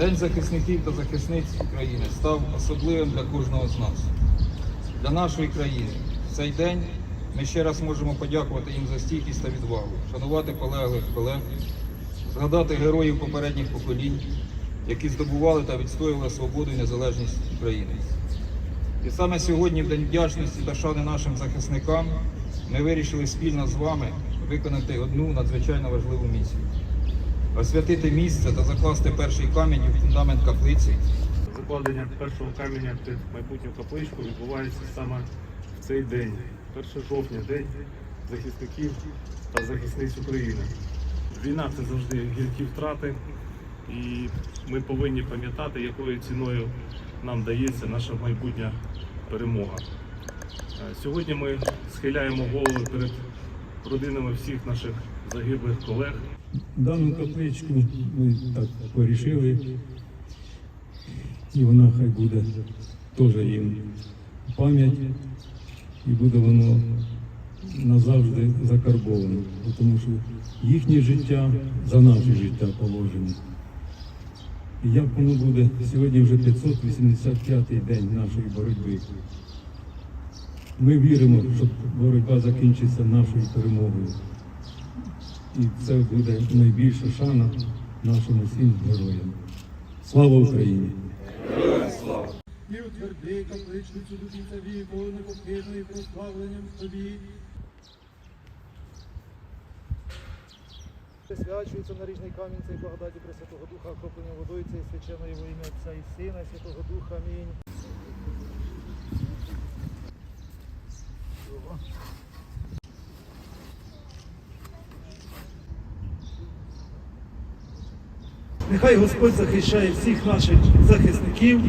День захисників та захисниць України став особливим для кожного з нас, для нашої країни. В цей день ми ще раз можемо подякувати їм за стійкість та відвагу, шанувати полеглих колег, згадати героїв попередніх поколінь, які здобували та відстоювали свободу і незалежність України. І саме сьогодні, в День вдячності та шани нашим захисникам, ми вирішили спільно з вами виконати одну надзвичайно важливу місію освятити місце та закласти перший камінь у фундамент каплиці, Закладення першого каменя під майбутню капличку відбувається саме в цей день, 1 жовтня, день захисників та захисниць України. Війна це завжди гіркі втрати, і ми повинні пам'ятати, якою ціною нам дається наша майбутня перемога. Е, Сьогодні ми схиляємо голови перед родинами всіх наших загиблих колег. Дану капличку ми так порішили, і вона хай буде теж їм пам'ять, і буде воно назавжди закарбовано, тому що їхнє життя за наше життя положено. Як воно буде сьогодні вже 585-й день нашої боротьби. Ми віримо, що боротьба закінчиться нашою перемогою. І це буде найбільша шана нашим усім героям. Слава Україні! І утверди капличницю дубіця віку, непохитної прославленням тобі. Свячується наріжний камінь цей благодаті Пресвятого Духа, окропленням водою цієї свяченої во ім'я Отця і Сина, і Святого Духа. Амінь. Нехай Господь захищає всіх наших захисників.